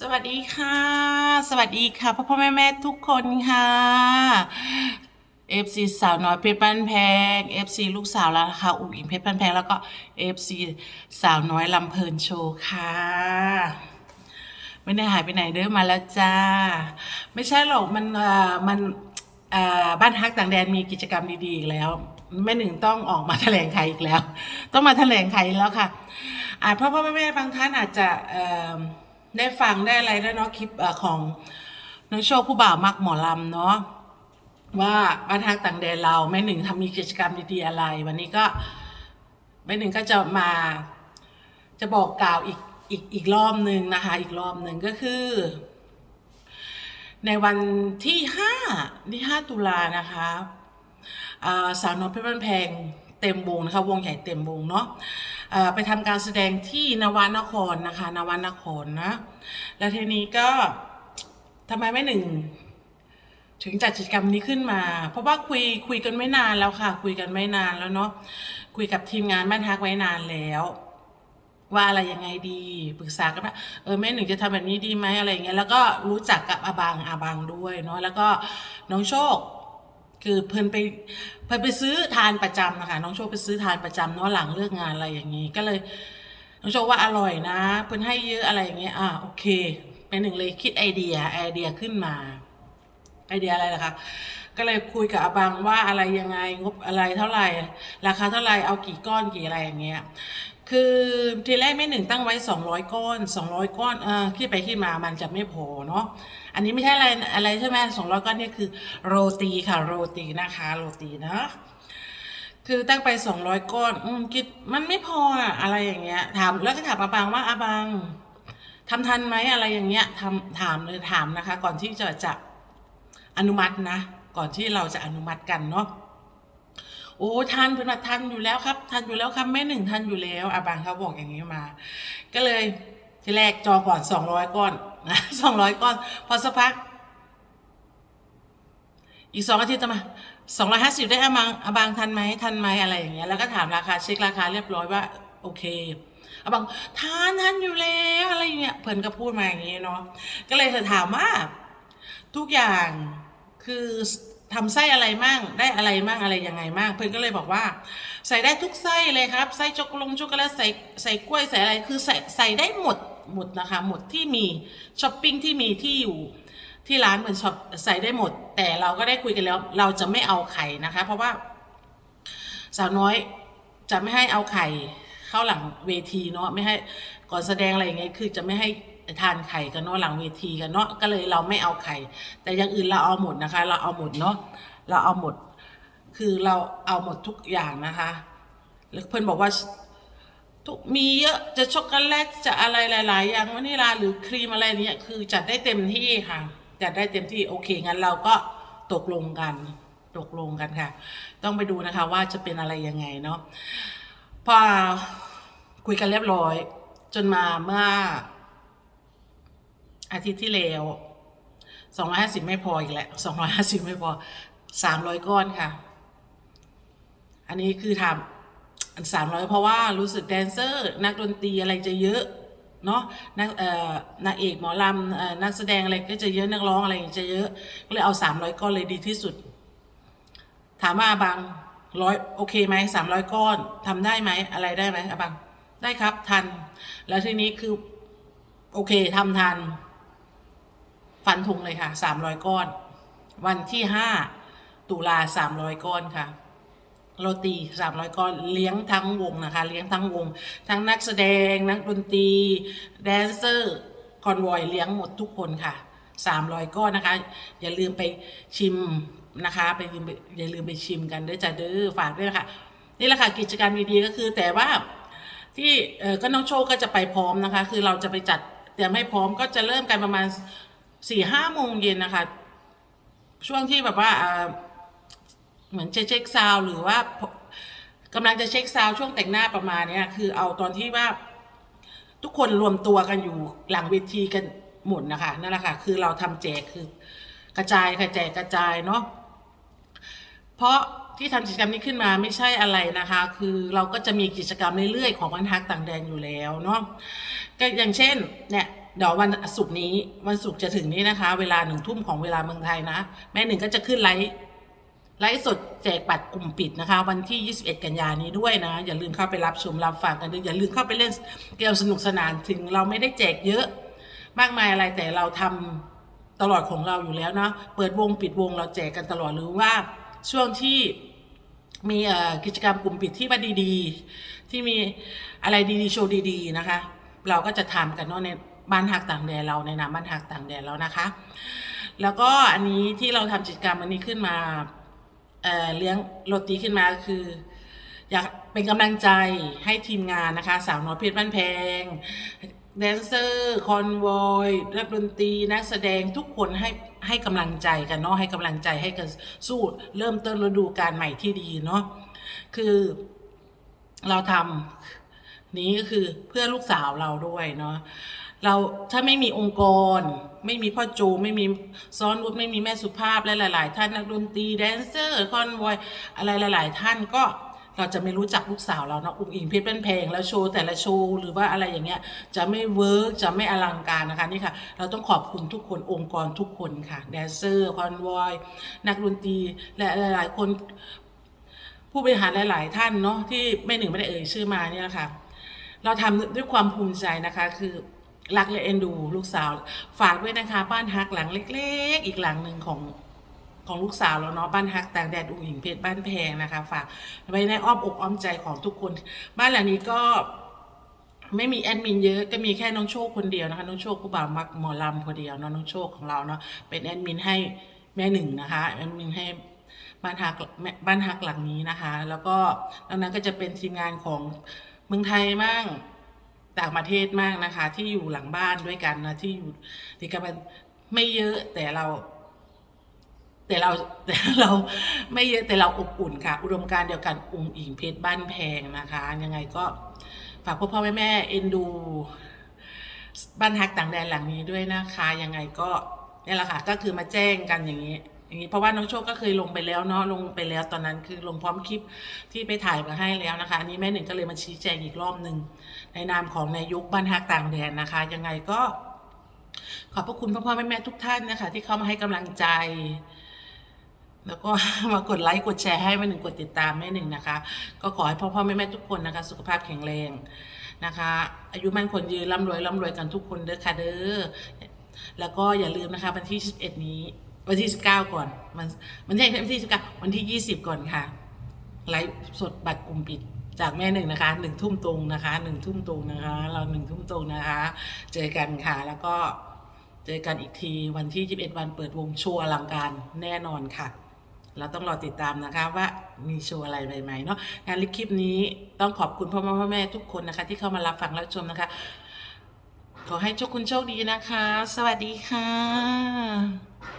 สวัสดีค่ะ สวัสดีค่ะพ่อพ่อแม่แม่ทุกคนค่ะ FC สาวน้อยเพชรบ้านแพง FC ลูกสาวแล้วนะคะอุ๋งอิงเพชรบ้านแพงแล้วก็ FC สาวน้อยลำเพลินโชว์ค่ะไม่ได้หายไปไหนเด้อมาแล้วจ้า ไม่ใช่หรอกมันเอ่อมันเอ่อบ้านฮักต่างแดนมีกิจกรรมดีๆอีกแล้วแม่หนึ่งต้องออกมาแถลงไขอีกแล้ว ต้องมาแถลงไขแล้วค่ะอาจพ่อพ่อแม่แม่บางท่านอาจจะเอ่อ ได้ฟังได้อะไรแล้วเนาะคลิปอของน้องโชคผู้บ่าวมักหมอลำเนาะว่าบ้านฮักต่างแดนเราแม่หนึ่งทำมีกิจกรรมดีๆอะไร วันนี้ก็แม่หนึ่งก็จะมาจะบอกกล่าวอีกอีกอีกรอบหนึ่งนะคะ อีกรอบหนึ่งก็คือ ในวันที่ห้าที่ห้าตุลานะคะสาวน้อยเพชรบ้านแพงเต็มวงนะคะ วงใหญ่เต็มวงเนาะ ไปทำการแสดงที่นวานครนะคะ นวานครนะ แล้วทีนี้ก็ทำไมไม่หนึ่ง ถึงจัดกิจกรรมนี้ขึ้นมา เพราะว่าคุยคุยกันไม่นานแล้วค่ะ คุยกันไม่นานแล้วเนาะคุยกับทีมงานบ้านฮักไว้นานแล้วว่าอะไรยังไงดีปรึกษากันว่าเออแม่หนึ่งจะทำแบบนี้ดีไหมอะไรอย่างเงี้ยแล้วก็รู้จักกับอาบังอาบังด้วยเนาะแล้วก็น้องโชค คือเพิ่นไปเพิ่นไปซื้อทานประจำนะคะน้องโชคไปซื้อทานประจำเนาะหลังเลิกงานอะไรอย่างงี้ก็เลย น้องโชคว่าอร่อยนะ เพิ่นให้เยอะอะไรอย่างเงี้ยอ่าโอเคแม่หนึ่งเลยคิดไอเดียไอเดียขึ้นมา ไอเดียอะไรล่ะคะก็เลยคุยกับอาบังว่าอะไรยังไงงบอะไรเท่าไหร่ ราคาเท่าไหร่เอากี่ก้อนกี่อะไรอย่างเงี้ยคือทีแรกแม่หนึ่งตั้งไว้ 200 ก้อน 200 ก้อนเออคิดไปคิดมามันจะไม่พอเนาะ อันนี้ไม่ใช่อะไรอะไรใช่ไหม200ก้อนนี่คือโรตีค่ะโรตีนะคะโรตีนะคือตั้งไป200ก้อนอืมคิดมันไม่พออะอะไรอย่างเงี้ย ถามแล้วก็ถามอาบังว่าอาบังทำทันไหมอะไรอย่างเงี้ยทำถามเลยถามนะคะ ก่อนที่จะจะอนุมัตินะ ก่อนที่เราจะอนุมัติกันเนาะโอ้ทันเพื่อนว่าทันอยู่แล้วครับ ทันอยู่แล้วครับแม่หนึ่งทันอยู่แล้วอาบังเขาบอกอย่างนี้มา ก็เลยทีแรกจองก่อนสองร้อยก้อน นะสองร้อยก้อน พอสักพัก อีกสองอาทิตย์จะมาสองร้อยห้าสิบได้อาบังอาบังทันไหมทันไหมอะไรอย่างเงี้ยแล้วก็ถามราคาเช็คราคาเรียบร้อยว่า โอเคอาบังทานทันอยู่แล้วอะไรเงี้ยเพื่อนก็พูดมาอย่างงี้เนาะก็เลยเธอถามว่า ทุกอย่างคือทำไส้อะไรมั่งได้อะไรมั่งอะไรยังไงมั่งเพื่อนก็เลยบอกว่า ใส่ได้ทุกไส้เลยครับ ไส้ช็อกโกแลตช็อกโกแลตใส่ใส่กล้วยใส่อะไรคือใส่ใส่ได้หมด หมดนะคะ หมดที่มีช้อปปิ้งที่มีที่อยู่ที่ร้านเหมือนช็อปใส่ได้หมด แต่เราก็ได้คุยกันแล้วเราจะไม่เอาไข่นะคะ เพราะว่า สาวน้อยจะไม่ให้เอาไข่เข้าหลังเวทีเนาะไม่ให้ก่อนแสดงอะไรอย่างเงี้ยคือจะไม่ให้ทานไข่กันเนาะหลังเวทีกันเนาะก็เลยเราไม่เอาไข่ แต่อย่างอื่นเราเอาหมดนะคะ เราเอาหมดเนาะเราเอาหมด คือเราเอาหมดทุกอย่างนะคะแล้วเพื่อนบอกว่า ทุกมีเยอะจะช็อกโกแลตจะอะไรหลาย ๆ อย่างวานิลาหรือครีมอะไรเนี่ยคือจัดได้เต็มที่ค่ะ จัดได้เต็มที่โอเคงั้นเราก็ตกลงกัน ตกลงกันค่ะ ต้องไปดูนะคะว่าจะเป็นอะไรยังไงเนาะพอคุยกันเรียบร้อย จนมาเมื่ออาทิตย์ที่แล้วสองร้อยห้าสิบไม่พออีกแล้วสองร้อยห้าสิบไม่พอสามร้อยก้อนค่ะ อันนี้คือทำ สามร้อยเพราะว่ารู้สึกแดนเซอร์ นักดนตรีอะไรจะเยอะเนาะนักเอ่อนางเอกหมอลำเอ่อนักแสดงอะไรก็จะเยอะนักร้องอะไรจะเยอะก็เลยเอาสามร้อยก้อนเลยดีที่สุด ถามว่าอาบังร้อยโอเคไหมสามร้อยก้อนทำได้ไหมอะไรได้ไหมอบังได้ครับทัน แล้วทีนี้คือ โอเคทำทัน ฟันธงเลยค่ะสามร้อยก้อน วันที่ห้าตุลาสามร้อยก้อนค่ะ โรตีสามร้อยก้อนเลี้ยงทั้งวงนะคะ เลี้ยงทั้งวง ทั้งนักแสดง นักดนตรี แดนเซอร์ คอนวอยเลี้ยงหมดทุกคนค่ะสามร้อยก้อนนะคะ อย่าลืมไปชิมนะคะไปลืมอย่าลืมไปชิมกันด้วยจ้ะเด้อฝากด้วยนะคะนี่แหละค่ะกิจกรรมดีๆก็คือแต่ว่าที่เออก็น้องโชคก็จะไปพร้อมนะคะ คือเราจะไปจัดเตรียมให้พร้อมก็จะเริ่มกันประมาณสี่ห้าโมงเย็นนะคะ ช่วงที่แบบว่าอ่า เหมือนจะเช็คซาวหรือว่ากำลังจะเช็คซาวช่วงแต่งหน้าประมาณเนี้ยคือเอาตอนที่ว่าทุกคนรวมตัวกันอยู่หลังเวทีกันหมดนะคะนั่นแหละค่ะคือเราทำแจกคือกระจายค่ะแจกกระจายเนาะเพราะที่ทำกิจกรรมนี้ขึ้นมาไม่ใช่อะไรนะคะ คือเราก็จะมีกิจกรรมเรื่อยๆของวันฮักต่างแดนอยู่แล้วเนาะก็อย่างเช่นเนี่ยเดี๋ยววันศุกร์นี้วันศุกร์จะถึงนี้นะคะ เวลาหนึ่งทุ่มของเวลาเมืองไทยนะ แม่หนึ่งก็จะขึ้นไลฟ์ ไลฟ์สดแจกบัตรกลุ่มปิดนะคะ วันที่ 21 กันยานี้ด้วยนะ อย่าลืมเข้าไปรับชมรับฟังกันด้วยอย่าลืมเข้าไปเล่นเกมสนุกสนานถึงเราไม่ได้แจกเยอะมากมายอะไรแต่เราทำตลอดของเราอยู่แล้วเนาะเปิดวงปิดวงเราแจกกันตลอดหรือว่าช่วงที่มีกิจกรรมกลุ่มปิดที่ว่าดี ๆ ที่มีอะไรดีๆโชว์ดีๆนะคะ เราก็จะทำกันเนาะในบ้านหักต่างแดนเราในนามบ้านหักต่างแดนแล้วนะคะ แล้วก็อันนี้ที่เราทำกิจกรรมอันนี้ขึ้นมา เออเลี้ยงโรตีขึ้นมาคือ อยากเป็นกำลังใจให้ทีมงานนะคะ สาวน้อยเพชรบ้านแพงแดนเซอร์คอนวอยนักดนตรีนักแสดงทุกคนให้ให้กำลังใจกันเนาะให้กำลังใจให้กันสู้เริ่มต้นฤดูการใหม่ที่ดีเนาะคือเราทำนี้ก็คือเพื่อลูกสาวเราด้วยเนาะ เราถ้าไม่มีองค์กร ไม่มีพ่อจูไม่มีซ้อนวุฒไม่มีแม่สุภาพและหลาย ๆ ท่านนักดนตรีแดนเซอร์คอนวอยอะไรหลาย ๆ ท่านก็เราจะไม่รู้จักลูกสาวเราเนาะอุ้งอิงเพชรเป็นเพลงแล้วโชว์แต่ละโชว์หรือว่าอะไรอย่างเงี้ยจะไม่เวิร์กจะไม่อลังการนะคะนี่ค่ะ เราต้องขอบคุณทุกคนองค์กรทุกคนค่ะแดนเซอร์คอนวอยนักดนตรีและหลาย ๆ คนผู้บริหารหลาย ๆ ท่านเนาะที่ไม่หนึ่งไม่ได้เอ่ยชื่อมาเนี่ยนะคะเราทำด้วยความภูมิใจนะคะคือ รักและเอ็นดูลูกสาว ฝากด้วยนะคะ บ้านฮักหลังเล็ก ๆ อีกหลังหนึ่งของของลูกสาวเราเนาะบ้านฮักต่างแดนอุ้งหญิงเพชรบ้านแพงนะคะ ฝากไว้ในอ้อมอกอ้อมใจของทุกคน บ้านหลังนี้ก็ไม่มีแอดมินเยอะก็มีแค่น้องโชคคนเดียวนะคะ น้องโชคผู้บ่าวมักหมอลำคนเดียวเนาะน้องโชคของเราเนาะเป็นแอดมินให้แม่หนึ่งนะคะแอดมินให้บ้านฮักบ้านฮักหลังนี้นะคะ แล้วก็นอกนั้นก็จะเป็นทีมงานของเมืองไทยมั่ง ต่างประเทศมากนะคะ ที่อยู่หลังบ้านด้วยกันนะที่อยู่ที่กันไม่เยอะแต่เรา แต่เราแต่เราไม่เยอะแต่เราอบอุ่นค่ะ อุดมการเดียวกันอุ้งอิงเพชรบ้านแพงนะคะ ยังไงก็ฝากพ่อพ่อแม่แม่เอ็นดู บ้านฮักต่างแดนหลังนี้ด้วยนะคะ ยังไงก็นี่แหละค่ะ ก็คือมาแจ้งกันอย่างนี้ อย่างนี้เพราะว่าน้องโชคก็เคยลงไปแล้วเนาะลงไปแล้วตอนนั้นคือลงพร้อมคลิปที่ไปถ่ายมาให้แล้วนะคะอันนี้แม่หนึ่งก็เลยมาชี้แจงอีกรอบหนึ่งในนามของนายยุคบ้านฮักต่างแดนนะคะ ยังไงก็ ขอบพระคุณพ่อพ่อแม่แม่ทุกท่านนะคะ ที่เข้ามาให้กำลังใจ แล้วก็มากดไลค์กดแชร์ให้แม่หนึ่งกดติดตามแม่หนึ่งนะคะ ก็ขอให้พ่อพ่อแม่แม่ทุกคนนะคะ สุขภาพแข็งแรงนะคะ อายุมั่นคนยืนร่ำรวยร่ำรวยกันทุกคนเด้อค่ะเด้อแล้วก็อย่าลืมนะคะวันที่ 11 นี้ วันที่19ก่อน มันมันใช่วันที่19วันที่20ก่อนค่ะไลฟ์สดบัตรกลุ่มปิดจากแม่หนึ่งนะคะหนึ่งทุ่มตรงนะคะหนึ่งทุ่มตรงนะคะ เราหนึ่งทุ่มตรงนะคะ เจอกันค่ะ แล้วก็เจอกันอีกทีวันที่ 21 วันเปิดวงโชว์อลังการแน่นอนค่ะ เราต้องรอติดตามนะคะว่ามีโชว์อะไรใหม่ๆเนาะงานลิคลิปนี้ต้องขอบคุณพ่อแม่พ่อแม่ทุกคนนะคะ ที่เข้ามารับฟังรับชมนะคะ ขอให้ทุกคุณโชคดีนะคะ สวัสดีค่ะ